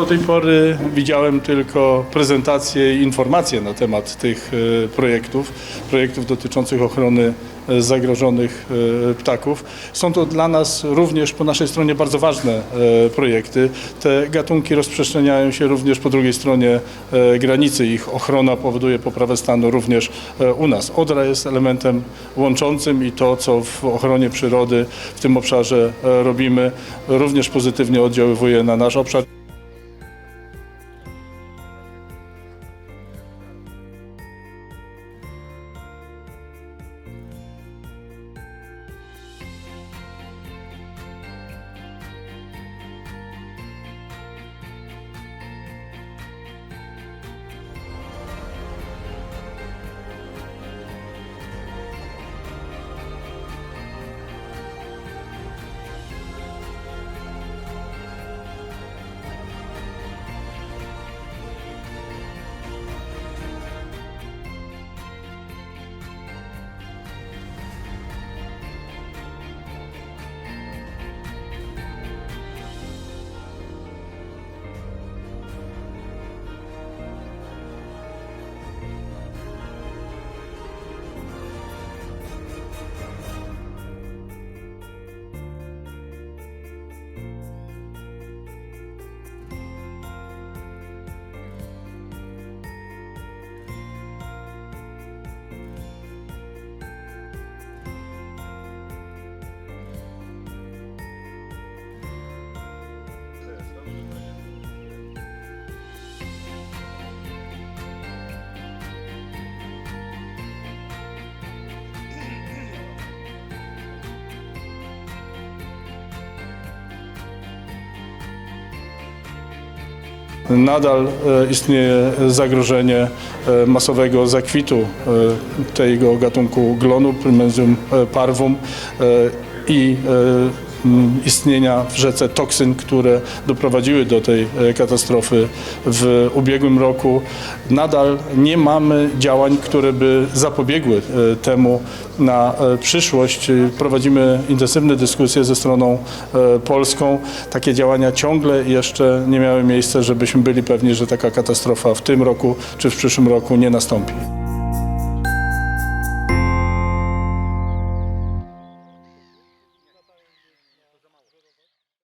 Do tej pory widziałem tylko prezentacje i informacje na temat tych e, projektów, projektów dotyczących ochrony e, zagrożonych e, ptaków. Są to dla nas również po naszej stronie bardzo ważne projekty. Te gatunki rozprzestrzeniają się również po drugiej stronie granicy. Ich ochrona powoduje poprawę stanu również u nas. Odra jest elementem łączącym i to, co w ochronie przyrody w tym obszarze robimy, również pozytywnie oddziaływuje na nasz obszar. Nadal e, istnieje zagrożenie e, masowego zakwitu e, tego gatunku glonu, Primenzum e, parvum i istnienia w rzece toksyn, które doprowadziły do tej e, katastrofy w ubiegłym roku. Nadal nie mamy działań, które by zapobiegły e, temu na e, przyszłość. Prowadzimy intensywne dyskusje ze stroną polską. Takie działania ciągle jeszcze nie miały miejsca, żebyśmy byli pewni, że taka katastrofa w tym roku czy w przyszłym roku nie nastąpi.